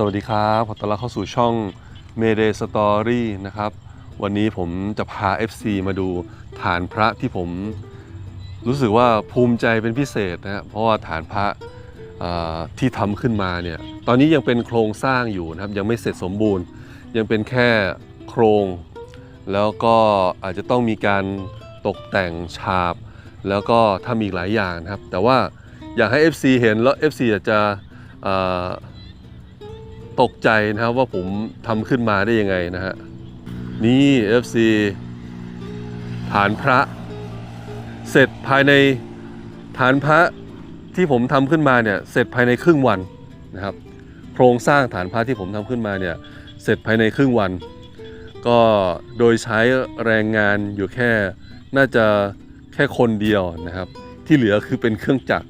สวัสดีครับขอต้อนรับเข้าสู่ช่อง Mayday Story นะครับ วันนี้ผมจะพา FC มาดูฐานพระที่ผมรู้สึกว่าภูมิใจเป็นพิเศษนะเพราะว่าฐานพระที่ทำขึ้นมาเนี่ยตอนนี้ยังเป็นโครงสร้างอยู่นะครับยังไม่เสร็จสมบูรณ์ ยังเป็นแค่โครง แล้วก็อาจจะต้องมีการตกแต่งฉาบ แล้วก็ทำอีกหลายอย่างนะครับ แต่ว่าอยากให้ FC เห็นแล้ว FC อาจจะ ตกใจนะครับว่าผมทำขึ้นมาได้ยังไงนะฮะนี่ FC ฐานพระ เสร็จภายในฐานพระที่ผมทำขึ้นมาเนี่ยเสร็จภายในครึ่งวันนะครับ โครงสร้างฐานพระที่ผมทำขึ้นมาเนี่ยเสร็จภายในครึ่งวัน ก็โดยใช้แรงงานอยู่แค่น่าจะแค่คนเดียวนะครับ ที่เหลือคือเป็นเครื่องจักร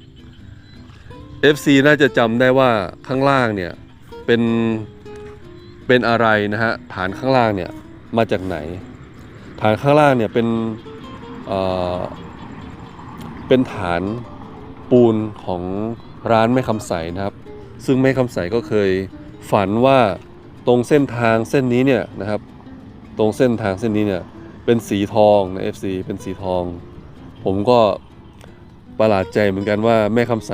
FC น่าจะจำได้ว่าข้างล่างเนี่ย เป็นเป็นอะไรนะฮะฐานข้างล่างเนี่ยมาจากไหน ฐานข้างล่างเนี่ยเป็นเอ่อเป็นฐานปูนของร้านแม่คำใสนะครับ ซึ่งแม่คำใสก็เคยฝันว่าตรงเส้นทางเส้นนี้เนี่ยนะครับ ตรงเส้นทางเส้นนี้เนี่ยเป็นสีทองนะ FC เป็นสีทอง ผมก็ประหลาดใจเหมือนกันว่าแม่คำใส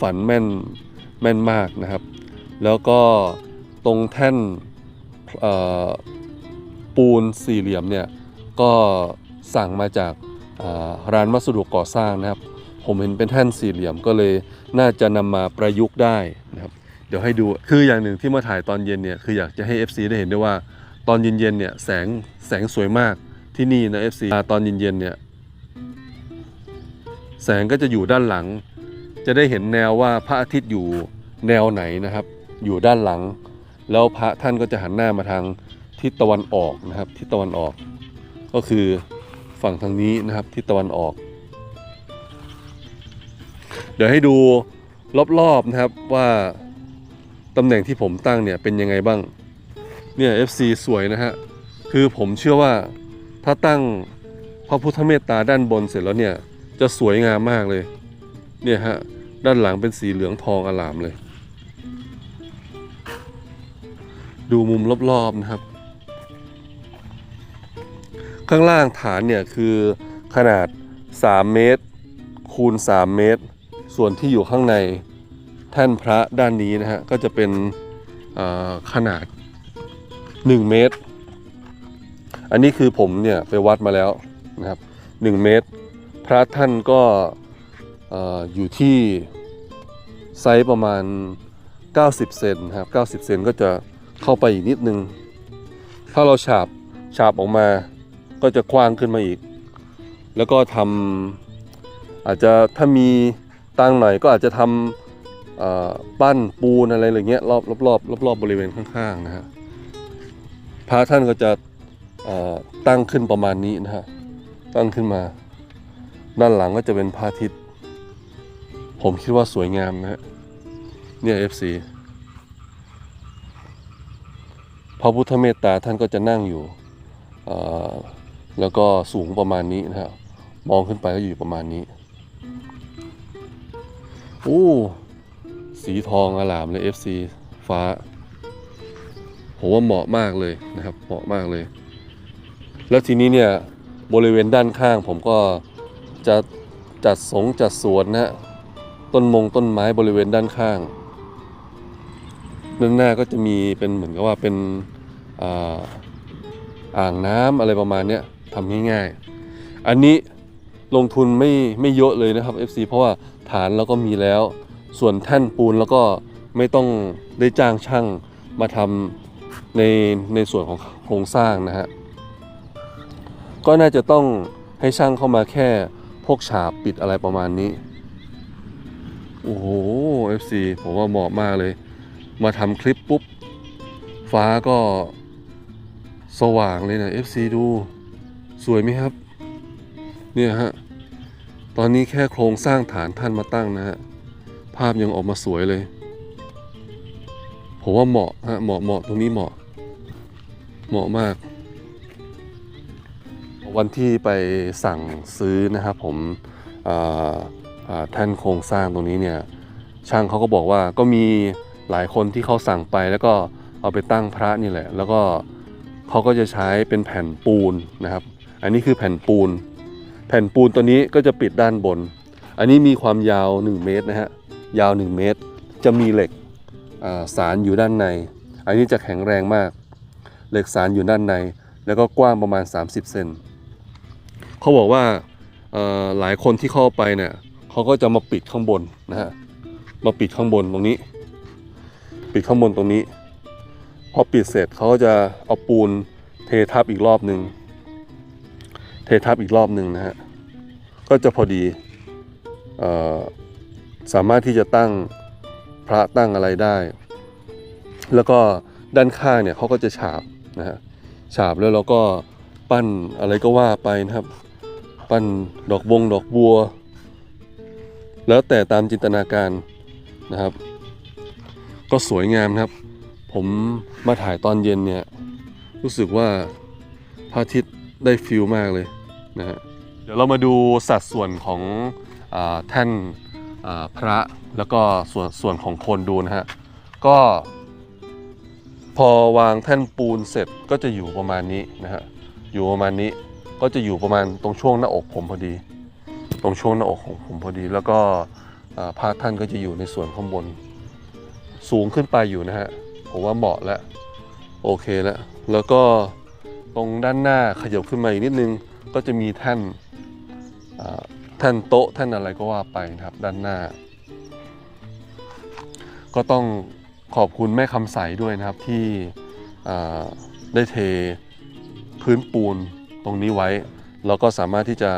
ฝันแม่นแม่นมากนะครับ แล้วก็ตรงแท่นปูนสี่เหลี่ยมเนี่ยก็สั่งมาจากร้านวัสดุก่อสร้างนะครับ ผมเห็นเป็นแท่นสี่เหลี่ยมก็เลยน่าจะนำมาประยุกต์ได้นะครับ เดี๋ยวให้ดูคืออย่างหนึ่งที่มาถ่ายตอนเย็นเนี่ยคืออยากจะให้ FC ได้เห็นด้วยว่าตอนเย็นๆเนี่ยแสงแสงสวยมากที่นี่นะ FC ตอนเย็นๆเนี่ยแสงก็จะอยู่ด้านหลัง จะได้เห็นแนวว่าพระอาทิตย์อยู่แนวไหนนะครับ อยู่ด้านหลัง แล้วพระท่านก็จะหันหน้ามาทางทิศตะวันออกนะครับทิศตะวันออก ก็คือฝั่งทางนี้นะครับทิศตะวันออก เดี๋ยวให้ดูรอบๆนะครับว่าตำแหน่งที่ผมตั้งเนี่ยเป็นยังไงบ้างเนี่ย FC สวยนะฮะคือผมเชื่อว่าถ้าตั้งพระพุทธเมตตาด้านบนเสร็จแล้วเนี่ยจะสวยงามมากเลย เนี่ยฮะ ด้านหลังเป็นสีเหลืองทองอลามเลย ดูมุมรอบๆนะครับ ข้างล่างฐานเนี่ยคือขนาด 3 เมตร คูณ 3 เมตร ส่วนที่อยู่ข้างในแท่นพระด้านนี้นะฮะก็จะเป็นขนาด 1 เมตร อันนี้คือผมเนี่ยไปวัดมาแล้วนะครับ 1 เมตร พระท่านก็เอ่ออยู่ที่ไซส์ประมาณ 90 เซนครับ 90 เซนก็จะ เข้าไปอีกนิดนึง ถ้าเราฉาบฉาบออกมาก็จะกว้างขึ้นมาอีก แล้วก็ทำอาจจะถ้ามีตังหน่อยก็อาจจะทำปั้นปูนอะไรอะไรเงี้ยรอบรอบรอบรอบรอบบริเวณข้างๆนะฮะพระท่านก็จะตั้งขึ้นประมาณนี้นะฮะตั้งขึ้นมา ด้านหลังก็จะเป็นพระอาทิตย์ ผมคิดว่าสวยงามนะฮะเนี่ย FC พระพุทธเมตตาท่านก็จะนั่งอยู่ แล้วก็สูงประมาณนี้นะฮะมองขึ้นไปก็อยู่ประมาณนี้โอ้สีทองอลามเลย FC ฟ้าผมว่าเหมาะมากเลยนะครับ เหมาะมากเลย แล้วทีนี้เนี่ยบริเวณด้านข้างผมก็จะจัดสงจัดสวนนะต้นมงต้นไม้บริเวณด้านข้าง ด้านหน้าก็จะมีเป็นเหมือนกับว่าเป็นอ่าอ่างน้ำอะไรประมาณเนี้ยทำง่ายๆ อันนี้ลงทุนไม่ไม่เยอะเลยนะครับ FC เพราะว่าฐานเราก็มีแล้ว ส่วนแท่นปูนแล้วก็ไม่ต้องได้จ้างช่างมาทำในในส่วนของโครงสร้างนะฮะก็น่าจะต้องให้ช่างเข้ามาแค่พวกฉาบปิดอะไรประมาณนี้ โอ้โห FC ผมว่าเหมาะมากเลย มาทำคลิปปุ๊บ ฟ้าก็สว่างเลยนะ FC ดูสวยไหมครับ เนี่ยฮะ ตอนนี้แค่โครงสร้างฐานท่านมาตั้งนะฮะ ภาพยังออกมาสวยเลย ผมว่าเหมาะฮะเหมาะเหมาะตรงนี้เหมาะ เหมาะมาก วันที่ไปสั่งซื้อนะครับผมอ่าอ่าแท่นโครงสร้างตรงนี้เนี่ย ช่างเขาก็บอกว่าก็มี หลายคนที่เขาสั่งไปแล้วก็เอาไปตั้งพระนี่แหละ แล้วก็เขาก็จะใช้เป็นแผ่นปูนนะครับ อันนี้คือแผ่นปูน แผ่นปูนตัวนี้ก็จะปิดด้านบน อันนี้มีความยาว 1 เมตรนะฮะยาว 1 เมตร จะมีเหล็กสารอยู่ด้านใน อันนี้จะแข็งแรงมาก เหล็กสารอยู่ด้านใน แล้วก็กว้างประมาณ 30 เซนเขาบอกว่าหลายคนที่เข้าไปเนี่ยเขาก็จะมาปิดข้างบนนะฮะมาปิดข้างบนตรงนี้ ปิดข้างบนตรงนี้ พอปิดเสร็จเขาก็จะเอาปูนเททับอีกรอบหนึ่งเททับอีกรอบหนึ่งนะฮะก็จะพอดีออสามารถที่จะตั้งพระตั้งอะไรได้ แล้วก็ด้านข้างเนี่ยเขาก็จะฉาบนะฮะฉาบแล้วเราก็ปั้นอะไรก็ว่าไปนะครับ ปั้นดอกบงดอกบัว แล้วแต่ตามจินตนาการนะครับ ก็สวยงามครับ ผมมาถ่ายตอนเย็นเนี่ย รู้สึกว่าพระอาทิตย์ได้ฟิลมากเลยนะฮะเดี๋ยวเรามาดูสัดส่วนของอแท่นพระแล้วก็ส่วนส่วนของคนดูนะฮะก็ พอวางแท่นปูนเสร็จก็จะอยู่ประมาณนี้นะฮะอยู่ประมาณนี้ก็จะอยู่ประมาณตรงช่วงหน้าอกผมพอดี ตรงช่วงหน้าอกของผมพอดี แล้วก็พระท่านก็จะอยู่ในส่วนข้างบน สูงขึ้นไปอยู่นะฮะ ผมว่าเหมาะแล้ว โอเคแล้วแล้วก็ตรงด้านหน้าขยับขึ้นมาอีกนิดนึง ก็จะมีแท่นอ่าแท่นโต๊ะแท่นอะไรก็ว่าไปนะครับด้านหน้า ก็ต้องขอบคุณแม่คำใสด้วยนะครับที่ได้เทพื้นปูนตรงนี้ไว้ แล้วก็สามารถที่จะ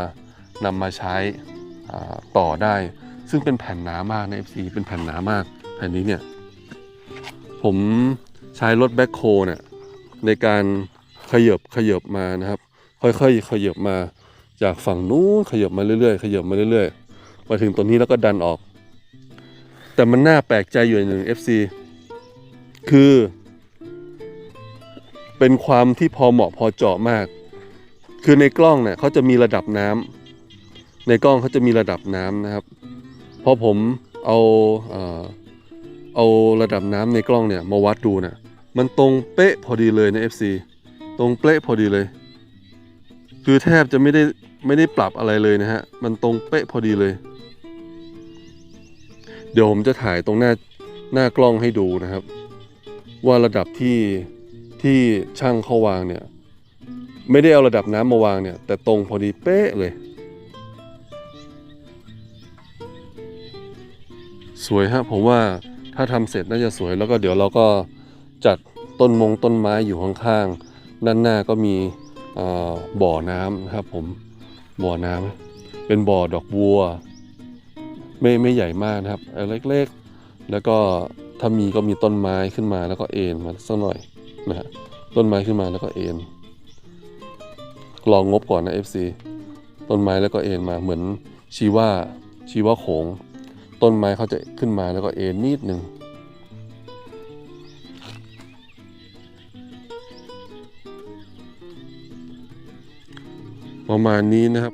นำมาใช้ต่อได้ ซึ่งเป็นแผ่นหนามากใน FC เป็นแผ่นหนามากแผ่นนี้เนี่ย ผมใช้รถแบ็คโฮเนี่ยในการขยบขยบมานะครับ ค่อยๆ ขยบมาจากฝั่งนู้นขยบมาเรื่อยๆ ขยบมาเรื่อยๆมาถึงตรงนี้แล้วก็ดันออก แต่มันน่าแปลกใจอยู่อย่างหนึ่ง FC คือ เป็นความที่พอเหมาะพอเจาะมาก คือในกล้องเนี่ยเขาจะมีระดับน้ำในกล้องเขาจะมีระดับน้ำนะครับพอผมเอาเอ่อ เอาระดับน้ำในกล้องเนี่ยมาวัดดูนะมันตรงเป๊ะพอดีเลยใน FC ตรงเป๊ะพอดีเลย คือแทบจะไม่ได้ไม่ได้ปรับอะไรเลยนะฮะ มันตรงเป๊ะพอดีเลย เดี๋ยวผมจะถ่ายตรงหน้าหน้ากล้องให้ดูนะครับ ว่าระดับที่ที่ช่างเขาวางเนี่ย ไม่ได้เอาระดับน้ำมาวางเนี่ย แต่ตรงพอดีเป๊ะเลย สวยฮะผมว่า ถ้าทำเสร็จน่าจะสวยแล้วก็เดี๋ยวเราก็จัดต้นมงต้นไม้อยู่ข้างๆด้านหน้าก็มีบ่อน้ำนะครับผมบ่อน้ำเป็นบ่อดอกบัว ไม่ไม่ใหญ่มากนะครับเเล็กๆ แล้วก็ถ้ามีก็มีต้นไม้ขึ้นมาแล้วก็เอ็นมาสักหน่อยนะฮะต้นไม้ขึ้นมาแล้วก็เอ็นลองงบก่อนนะ FC ต้นไม้แล้วก็เอ็นมาเหมือนชีว่าชีว่าโขง ต้นไม้เขาจะขึ้นมาแล้วก็เอ็นนิดหนึ่งประมาณนี้นะครับ